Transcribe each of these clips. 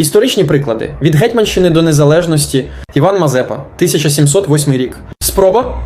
Історичні приклади від Гетьманщини до незалежності Іван Мазепа, 1708 рік. Спроба.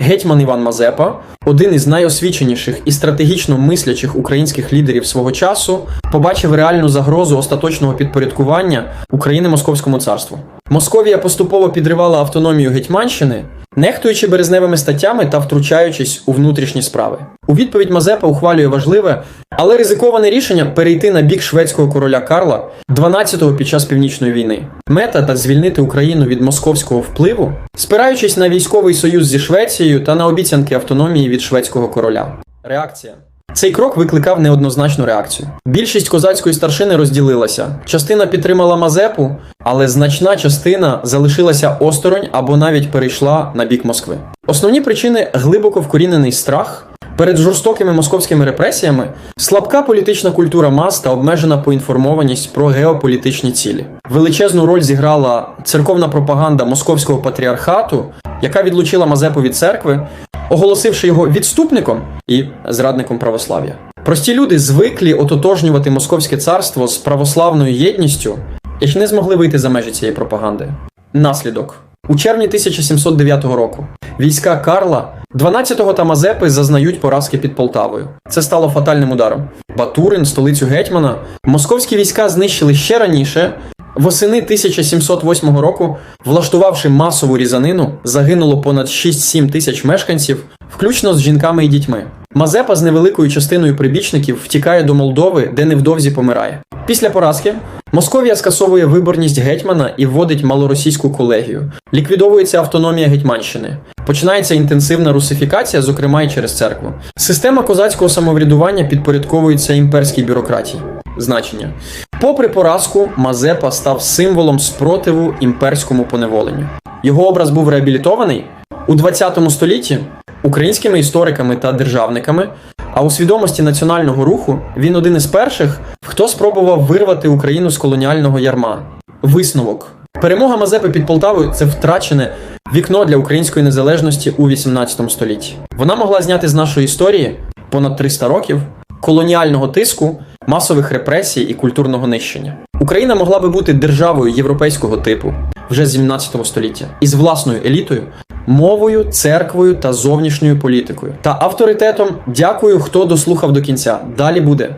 Гетьман Іван Мазепа, один із найосвіченіших і стратегічно мислячих українських лідерів свого часу, побачив реальну загрозу остаточного підпорядкування України Московському царству. Московія поступово підривала автономію Гетьманщини, нехтуючи березневими статтями та втручаючись у внутрішні справи. У відповідь Мазепа ухвалює важливе, але ризиковане рішення перейти на бік шведського короля Карла 12-го під час північної війни. Мета та звільнити Україну від московського впливу, спираючись на військовий союз зі Швецією та на обіцянки автономії від шведського короля. Реакція. Цей крок викликав неоднозначну реакцію. Більшість козацької старшини розділилася. Частина підтримала Мазепу, але значна частина залишилася осторонь або навіть перейшла на бік Москви. Основні причини глибоко вкорінений страх. Перед жорстокими московськими репресіями слабка політична культура мас та обмежена поінформованість про геополітичні цілі. Величезну роль зіграла церковна пропаганда московського патріархату, яка відлучила Мазепу від церкви, оголосивши його відступником і зрадником православ'я. Прості люди звиклі ототожнювати московське царство з православною єдністю і ж не змогли вийти за межі цієї пропаганди. Наслідок у червні 1709 року війська Карла 12-го та Мазепи зазнають поразки під Полтавою. Це стало фатальним ударом. Батурин, столицю гетьмана, московські війська знищили ще раніше. Восени 1708 року, влаштувавши масову різанину, загинуло понад 6-7 тисяч мешканців, включно з жінками і дітьми. Мазепа з невеликою частиною прибічників втікає до Молдови, де невдовзі помирає. Після поразки Московія скасовує виборність гетьмана і вводить малоросійську колегію. Ліквідовується автономія Гетьманщини. Починається інтенсивна русифікація, зокрема й через церкву. Система козацького самоврядування підпорядковується імперській бюрократії. Значення. Попри поразку, Мазепа став символом спротиву імперському поневоленню. Його образ був реабілітований у 20 столітті українськими істориками та державниками, а у свідомості національного руху він один із перших, хто спробував вирвати Україну з колоніального ярма. Висновок. Перемога Мазепи під Полтавою це втрачене вікно для української незалежності у 18 столітті. Вона могла зняти з нашої історії понад 300 років колоніального тиску, масових репресій і культурного нищення. Україна могла би бути державою європейського типу вже з 17 століття із власною елітою, мовою, церквою та зовнішньою політикою. Та авторитетом дякую, хто дослухав до кінця. Далі буде.